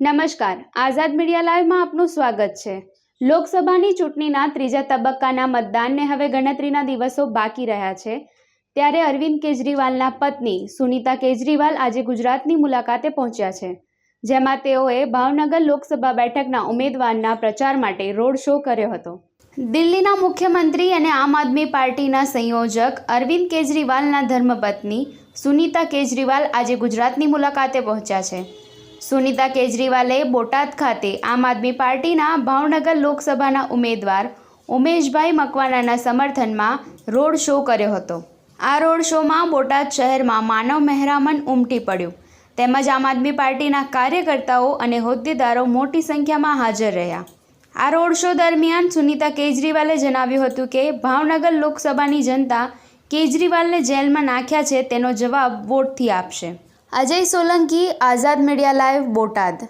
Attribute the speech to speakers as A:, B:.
A: નમસ્કાર. આઝાદ મીડિયા લાઈવમાં આપનું સ્વાગત છે. લોકસભાની ચૂંટણીના ત્રીજા તબક્કાના મતદાનને હવે ગણતરીના દિવસો બાકી રહ્યા છે. ત્યારે અરવિંદ કેજરીવાલના પત્ની સુનીતા કેજરીવાલ આજે ગુજરાતની મુલાકાતે પહોંચ્યા છે. જેમાં તેઓએ ભાવનગર લોકસભા બેઠકના ઉમેદવારના પ્રચાર માટે રોડ શો કર્યો હતો. દિલ્હીના મુખ્યમંત્રી અને આમ આદમી પાર્ટીના સંયોજક અરવિંદ કેજરીવાલના ધર્મપત્ની સુનીતા કેજરીવાલ આજે ગુજરાતની મુલાકાતે પહોંચ્યા છે. સુનીતા કેજરીવાલે બોટાદ ખાતે આમ આદમી પાર્ટીના ભાવનગર લોકસભાના ઉમેદવાર ઉમેશભાઈ મકવાનાના સમર્થનમાં રોડ શો કર્યો હતો. આ રોડ શોમાં બોટાદ શહેરમાં માનવ મહેરામન ઉમટી પડ્યું. તેમજ આમ આદમી પાર્ટીના કાર્યકર્તાઓ અને હોદ્દેદારો મોટી સંખ્યામાં હાજર રહ્યા. આ રોડ શો દરમિયાન સુનીતા કેજરીવાલે જણાવ્યું હતું કે, ભાવનગર લોકસભાની જનતા કેજરીવાલને જેલમાં નાખ્યા છે તેનો જવાબ વોટથી આપશે. Ajay Solanki Azad media live Botad